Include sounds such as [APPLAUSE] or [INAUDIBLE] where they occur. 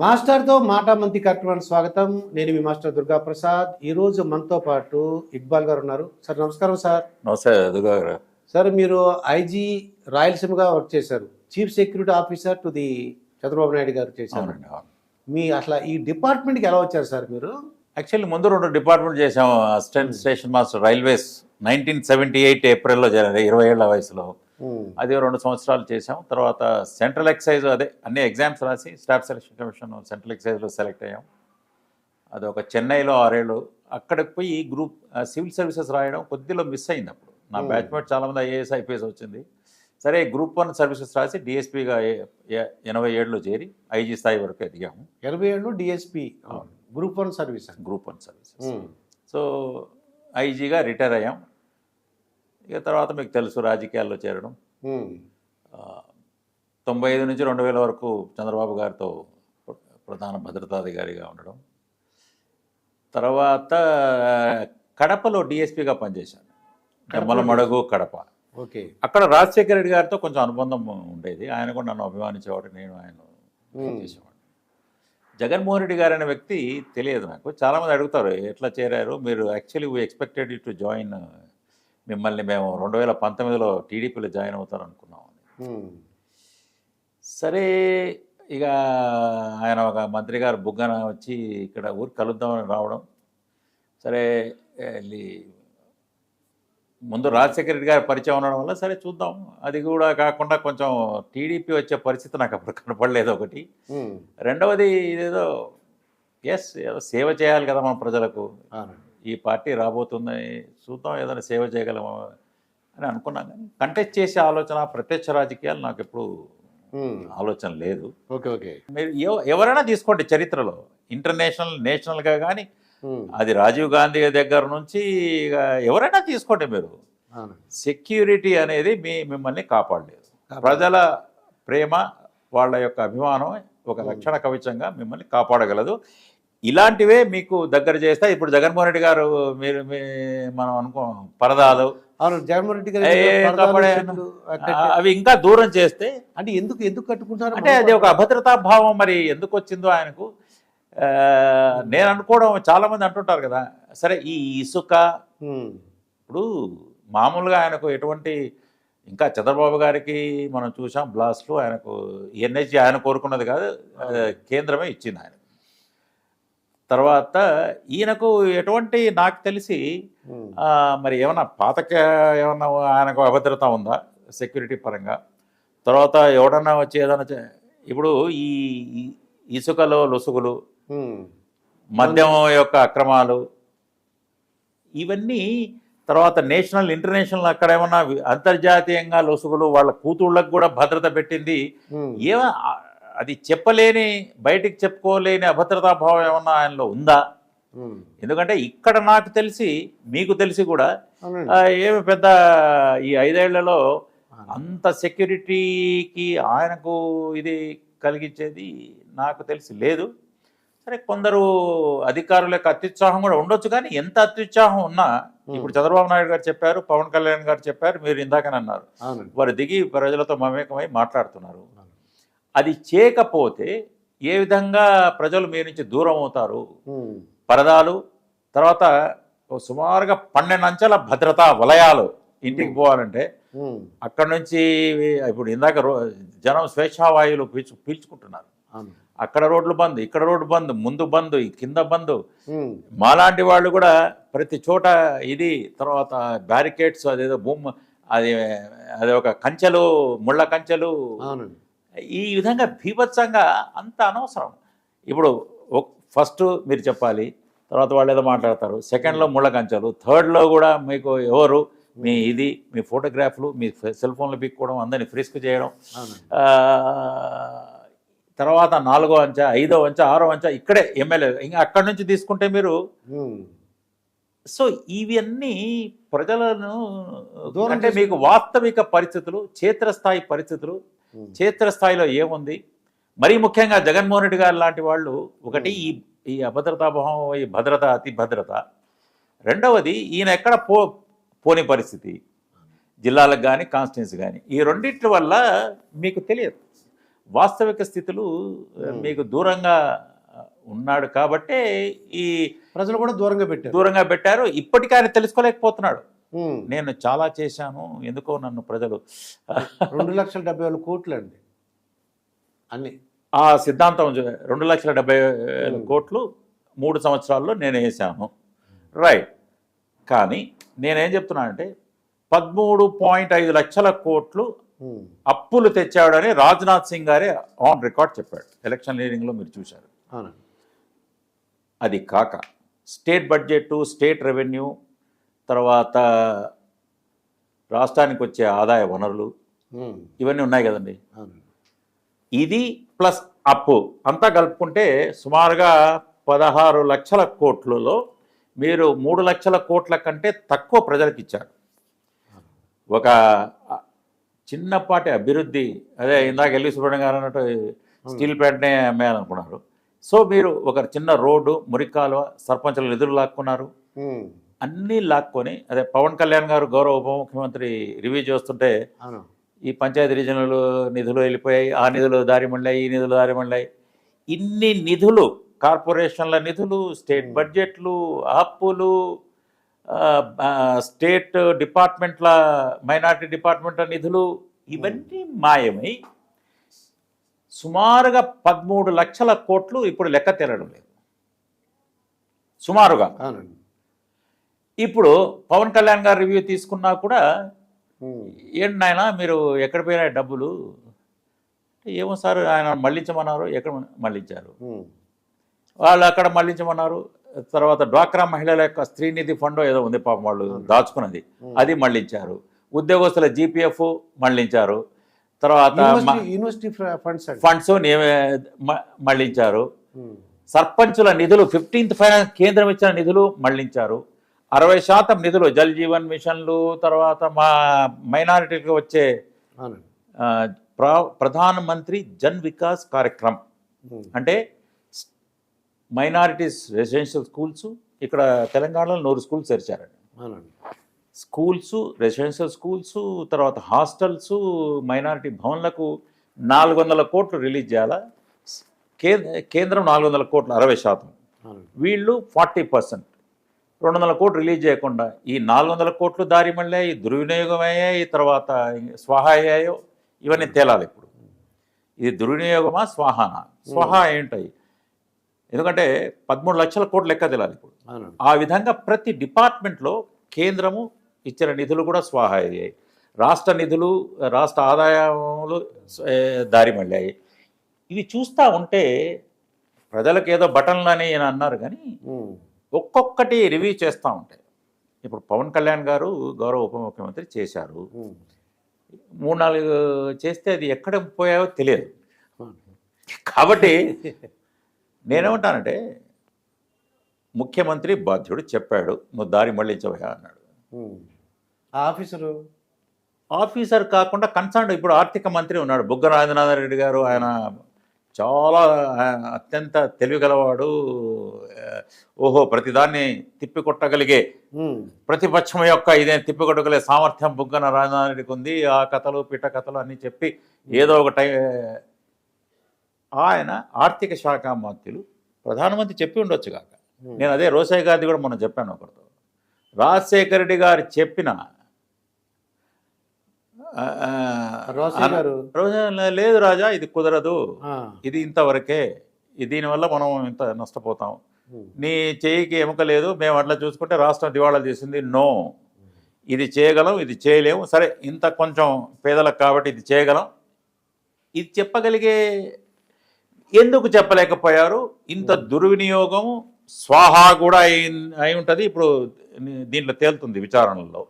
మాస్టర్తో మాట మంతి కార్యక్రమానికి స్వాగతం. నేను మీ మాస్టర్ దుర్గా ప్రసాద్ ఈరోజు మనతో పాటు ఇక్బాల్ గారు ఉన్నారు. సార్ నమస్కారం సార్. నమస్తే దుర్గా గారు. సార్ మీరు ఐజీ రాయలసీమగా వర్క్ చేశారు. Chief security officer to the Chandrababu Naidu గారు చేశారు. అవునండి అవును. మీ అసలు ఈ డిపార్ట్మెంట్కి ఎలా వచ్చారు సార్ మీరు? యాక్చువల్లీ ముందు రెండు డిపార్ట్మెంట్ చేసాము assistant station master railways nineteen seventy eight ఏప్రిల్లో జరిగింది ఇరవై ఏళ్ళ వయసులో. అది రెండు సంవత్సరాలు చేసాం తర్వాత సెంట్రల్ ఎక్సైజ్ అదే అన్ని ఎగ్జామ్స్ రాసి స్టాఫ్ సెలక్షన్ కమిషన్ సెంట్రల్ ఎక్సైజ్లో సెలెక్ట్ అయ్యాం. అది ఒక చెన్నైలో ఆరేళ్ళు. అక్కడికి పోయి గ్రూప్ సివిల్ సర్వీసెస్ రాయడం కొద్దిలో మిస్ అయింది అప్పుడు. నా Hmm. బ్యాచ్మేట్ చాలామంది ఐఏఎస్ ఐపీఎస్ వచ్చింది. సరే గ్రూప్ వన్ సర్వీసెస్ రాసి డిఎస్పీగా ఎనభై ఏడులో చేరి ఐజీ స్థాయి వరకు ఎదిగాము. ఎనభై ఏళ్ళు DSP. Group one service group one services so ఐజీగా retire అయ్యాం. ఇక తర్వాత మీకు తెలుసు రాజకీయాల్లో చేరడం. తొంభై ఐదు నుంచి రెండు వేల వరకు చంద్రబాబు గారితో ప్ర- ప్రధాన భద్రతాధికారిగా ఉండడం. తర్వాత కడపలో డిఎస్పీగా పనిచేశాను. నిర్మల మడుగు కడప. ఓకే. అక్కడ రాజశేఖర రెడ్డి గారితో కొంచెం అనుబంధం ఉండేది. ఆయన కూడా నన్ను అభిమానించేవాడు నేను ఆయన చేసేవాడు జగన్మోహన్ రెడ్డి గారు అనే వ్యక్తి తెలియదు నాకు. చాలామంది అడుగుతారు ఎట్లా చేరారు? మీరు actually we expected to join మిమ్మల్ని మేము రెండు వేల పంతొమ్మిదిలో టీడీపీలో జాయిన్ అవుతారు అనుకున్నాం సరే ఇక ఆయన ఒక మంత్రి గారు బుగ్గన వచ్చి ఇక్కడ ఊరు కలుద్దామని రావడం. సరే ముందు రాజశేఖర రెడ్డి గారి పరిచయం ఉండడం వల్ల సరే చూద్దాం. అది కూడా కాకుండా కొంచెం టీడీపీ వచ్చే పరిస్థితి నాకు అప్పుడు కనపడలేదు ఒకటి. రెండవది ఇదేదో ఎస్ ఏదో సేవ చేయాలి కదా మన ప్రజలకు. ఈ పార్టీ రాబోతుందని చూద్దాం ఏదైనా సేవ చేయగలమా అని అనుకున్నాం కానీ కంటెస్ట్ చేసే ఆలోచన ప్రత్యక్ష రాజకీయాలు నాకు ఎప్పుడు ఆలోచన లేదు. Okay okay. మీరు ఎవ- ఎవరైనా తీసుకోండి చరిత్రలో. ఇంటర్నేషనల్ నేషనల్గా కానీ అది రాజీవ్ గాంధీ దగ్గర నుంచి ఎవరైనా తీసుకోండి మీరు. సెక్యూరిటీ అనేది మీ మిమ్మల్ని కాపాడలేదు. ప్రజల ప్రేమ వాళ్ళ యొక్క అభిమానం ఒక రక్షణ కవచంగా మిమ్మల్ని కాపాడగలదు. ఇలాంటివే మీకు దగ్గర చేస్తే. ఇప్పుడు జగన్మోహన్ రెడ్డి గారు మీరు మీ- మనం అనుకో పరదాలు. అవును జగన్మోహన్ రెడ్డి గారు అవి ఇంకా దూరం చేస్తే అంటే ఎందుకు ఎందుకు కట్టుకుంటారు అంటే అది ఒక అభద్రతా భావం మరి ఎందుకు వచ్చిందో ఆయనకు. నేను అనుకోవడం చాలా మంది అంటుంటారు కదా సరే ఈ ఇసుక ఇప్పుడు మామూలుగా ఆయనకు ఎటువంటి ఇంకా చంద్రబాబు గారికి మనం చూసాం బ్లాస్ట్లు ఆయనకు ఎన్హెచ్జి ఆయన కోరుకున్నది కాదు కేంద్రమే ఇచ్చింది ఆయన తర్వాత ఈయనకు ఎటువంటి నాకు తెలిసి మరి ఏమన్నా పాతక ఏమన్నా ఆయనకు అభద్రత ఉందా? సెక్యూరిటీ పరంగా. తర్వాత ఎవడన్నా వచ్చి ఏదన్నా ఇప్పుడు ఈ ఇసుకలో లొసుగులు మద్యం యొక్క అక్రమాలు ఇవన్నీ తర్వాత నేషనల్ ఇంటర్నేషనల్ అక్కడ ఏమన్నా అంతర్జాతీయంగా లొసుగులు వాళ్ళ కూతుళ్ళకు కూడా భద్రత పెట్టింది. ఏమ అది చెప్పలేని బయటికి చెప్పుకోలేని అభద్రతా భావం ఏమన్నా ఆయనలో ఉందా? ఎందుకంటే ఇక్కడ నాకు తెలిసి మీకు తెలిసి కూడా ఏమి పెద్ద ఈ ఐదేళ్ళలో అంత సెక్యూరిటీకి ఆయనకు ఇది కలిగించేది నాకు తెలిసి లేదు. సరే కొందరు అధికారుల యొక్క అత్యుత్సాహం కూడా ఉండొచ్చు కానీ ఎంత అత్యుత్సాహం ఉన్నా ఇప్పుడు చంద్రబాబు నాయుడు గారు చెప్పారు పవన్ కళ్యాణ్ గారు చెప్పారు మీరు ఇందాకనే అన్నారు. అవునండి. వారు దిగి ప్రజలతో మమేకమై మాట్లాడుతున్నారు. అది చేయకపోతే ఏ విధంగా ప్రజలు మీ నుంచి దూరం అవుతారు? పరదాలు తర్వాత సుమారుగా పన్నెండు అంచెల భద్రతా వలయాలు ఇంటికి పోవాలంటే అక్కడ నుంచి ఇప్పుడు ఇందాక జనం స్వేచ్ఛావాయువులు పీల్చు పీల్చుకుంటున్నారు. అక్కడ రోడ్లు బంద్ ఇక్కడ రోడ్డు బంద్ ముందు బంద్ కింద బంద్. మాలాంటి వాళ్ళు కూడా ప్రతి చోట ఇది తర్వాత బ్యారికేడ్స్ అదేదో భూమి అది అది ఒక కంచెలు ముళ్ళ కంచెలు ఈ విధంగా బీభత్సంగా అంత అనవసరం. ఇప్పుడు ఫస్ట్ మీరు చెప్పాలి తర్వాత వాళ్ళు ఏదో మాట్లాడతారు సెకండ్లో ముళ్ళ కంచెలు థర్డ్లో కూడా మీకు ఎవరు మీ ఇది మీ ఫోటోగ్రాఫ్లు మీ సెల్ ఫోన్లు పీక్కోవడం అందరినీ ఫ్రిస్క్ చేయడం తర్వాత నాలుగో అంచె ఐదో అంచె ఆరో అంచె ఇక్కడే ఎమ్మెల్యే ఇంకా అక్కడి నుంచి తీసుకుంటే మీరు సో ఇవన్నీ ప్రజలను అంటే మీకు వాస్తవిక పరిస్థితులు క్షేత్రస్థాయి పరిస్థితులు క్షేత్రస్థాయిలో ఏముంది? మరీ ముఖ్యంగా జగన్మోహన్ రెడ్డి గారు లాంటి వాళ్ళు ఒకటి ఈ ఈ అభద్రతాభావం ఈ భద్రత అతి భద్రత. రెండవది ఈయన ఎక్కడ పో పోని పరిస్థితి? జిల్లాలకు కానీ కాన్స్టిట్యున్సీ కానీ ఈ రెండిట్ల వల్ల మీకు తెలియదు. వాస్తవిక స్థితులు మీకు దూరంగా ఉన్నాడు కాబట్టే ఈ ప్రజలు కూడా దూరంగా పెట్టారు. దూరంగా పెట్టారు. ఇప్పటికీ ఆయన తెలుసుకోలేకపోతున్నాడు. నేను చాలా చేశాను. ఎందుకో నన్ను ప్రజలు రెండు లక్షల డెబ్బై వేల కోట్లు అండి అన్ని. ఆ సిద్ధాంతం రెండు లక్షల డెబ్బై వేల కోట్లు మూడు సంవత్సరాల్లో నేను వేసాను రైట్. కానీ నేనేం చెప్తున్నానంటే పదమూడు పాయింట్ ఐదు లక్షల కోట్లు. అప్పులు తెచ్చాడని రాజ్నాథ్ సింగ్ గారే ఆన్ రికార్డ్ చెప్పాడు. ఎలక్షన్ లీడింగ్లో మీరు చూశారు. అది కాక స్టేట్ బడ్జెట్ స్టేట్ రెవెన్యూ తర్వాత రాష్ట్రానికి వచ్చే ఆదాయ వనరులు. ఇవన్నీ ఉన్నాయి కదండి. ఇది ప్లస్ అప్పు అంతా కలుపుకుంటే సుమారుగా పదహారు లక్షల కోట్లలో మీరు మూడు లక్షల కోట్ల కంటే తక్కువ ప్రజలకు ఇచ్చారు. ఒక చిన్నపాటి అభివృద్ధి అదే ఇందాక ఎల్వి సుబ్రహ్మణ్యం గారు అన్నట్టు స్టీల్ ప్లాంట్నే అమ్మేయాలనుకున్నారు. సో మీరు ఒక చిన్న రోడ్డు మురికాలువ సర్పంచుల నిధులు లాక్కున్నారు. అన్నీ లాక్కొని అదే పవన్ కళ్యాణ్ గారు గౌరవ ఉప ముఖ్యమంత్రి రివ్యూ చేస్తుంటే ఈ పంచాయతీ రీజనల్ నిధులు వెళ్ళిపోయాయి ఆ నిధులు దారి మళ్ళాయి ఈ నిధులు దారి మళ్ళాయి. ఇన్ని నిధులు కార్పొరేషన్ల నిధులు స్టేట్ బడ్జెట్లు అప్పులు స్టేట్ డిపార్ట్మెంట్ల మైనారిటీ డిపార్ట్మెంట్ల నిధులు ఇవన్నీ మాయమై సుమారుగా పదమూడు లక్షల కోట్లు ఇప్పుడు లెక్క తేలడం లేదు. సుమారుగా. ఇప్పుడు పవన్ కళ్యాణ్ గారు రివ్యూ తీసుకున్నా కూడా. ఏంటి నాయన మీరు ఎక్కడ పోయినా డబ్బులు? ఏమో సార్ ఆయన మళ్ళించమన్నారు ఎక్కడ మళ్ళించారు. వాళ్ళు అక్కడ మళ్ళించమన్నారు తర్వాత డ్వాక్రా మహిళల యొక్క స్త్రీనిధి ఫండ్ ఏదో ఉంది పాపం వాళ్ళు దాచుకున్నది. అది మళ్ళించారు ఉద్యోగస్తుల జీపీఎఫ్ మళ్ళించారు తర్వాత యూనివర్సిటీ ఫండ్స్ ఫండ్స్ మళ్ళించారు. సర్పంచుల నిధులు ఫిఫ్టీన్త్ ఫైనాన్స్ కేంద్రం ఇచ్చిన నిధులు మళ్ళించారు అరవై శాతం నిధులు జల్ జీవన్ మిషన్లు తర్వాత మా మైనారిటీకి వచ్చే అవునండి. ఆ, ప్ర ప్రధాన మంత్రి జన్ వికాస్ కార్యక్రమ్. అంటే మైనారిటీస్ రెసిడెన్షియల్ స్కూల్స్ ఇక్కడ తెలంగాణలో నూరు స్కూల్స్ తెరిచారండి స్కూల్స్ రెసిడెన్షియల్ స్కూల్స్ తర్వాత హాస్టల్స్ మైనారిటీ భవన్లకు నాలుగు వందల కోట్లు రిలీజ్ చేయాలా? కేంద్రం నాలుగు వందల కోట్లు అరవై శాతం. వీళ్ళు ఫార్టీ పర్సెంట్. రెండు వందల కోట్లు రిలీజ్ చేయకుండా ఈ నాలుగు వందల కోట్లు దారి మళ్ళీ దుర్వినియోగం అయ్యాయి తర్వాత స్వాహా అయ్యాయో? ఇవన్నీ తేలాలి ఇప్పుడు. ఇది దుర్వినియోగమా స్వాహానా? స్వాహా ఏంటాయి ఎందుకంటే పదమూడు లక్షల కోట్లు లెక్క తేలాలి ఇప్పుడు. ఆ విధంగా ప్రతి డిపార్ట్మెంట్లో కేంద్రము ఇచ్చిన నిధులు కూడా స్వాహా అయ్యాయి. రాష్ట్ర నిధులు రాష్ట్ర ఆదాయములు దారి మళ్ళాయి. ఇవి చూస్తూ ఉంటే ప్రజలకు ఏదో బటన్లు అని అన్నారు కానీ. ఒక్కొక్కటి రివ్యూ చేస్తూ ఉంటాయి. ఇప్పుడు పవన్ కళ్యాణ్ గారు గౌరవ ఉప ముఖ్యమంత్రి చేశారు. మూడు నాలుగు చేస్తే అది ఎక్కడ పోయావో తెలియదు. కాబట్టి [LAUGHS] నేనేమంటానంటే ముఖ్యమంత్రి బాధ్యుడు చెప్పాడు నువ్వు దారి మళ్ళించవయా అన్నాడు. ఆఫీసరు? ఆఫీసర్ కాకుండా కన్సర్న్ ఇప్పుడు ఆర్థిక మంత్రి ఉన్నాడు. బుగ్గ రాజేంద్రనాథ్ రెడ్డి గారు ఆయన చాలా అత్యంత తెలివిగలవాడు ఓహో ప్రతిదాన్ని తిప్పికొట్టగలిగే. ప్రతిపక్షం యొక్క ఇదే తిప్పికొట్టగలిగే సామర్థ్యం బుగ్గన రెడ్డికి ఉంది ఆ కథలు పిట్ట కథలు అన్నీ చెప్పి ఏదో ఒక టై ఆయన ఆర్థిక శాఖ మంత్రులు ప్రధానమంత్రి చెప్పి ఉండొచ్చు కాక. నేను అదే రోసయ్య గారిది కూడా మొన్న చెప్పాను ఒకరితో రాజశేఖర రెడ్డి గారు చెప్పిన రోజా లేదు రాజా ఇది కుదరదు. ఇది ఇంతవరకే. దీనివల్ల మనం ఇంత నష్టపోతాం. నీ చేయికి ఎముక లేదు మేము అట్లా చూసుకుంటే రాష్ట్రం దివాళా చేసింది నో. ఇది చేయగలం ఇది చేయలేము. సరే ఇంత కొంచెం పేదలకు కాబట్టి ఇది చేయగలం. ఇది చెప్పగలిగే ఎందుకు చెప్పలేకపోయారు? ఇంత దుర్వినియోగం స్వాహా కూడా అయి అయి ఉంటుంది. ఇప్పుడు దీంట్లో తేలుతుంది విచారణలో.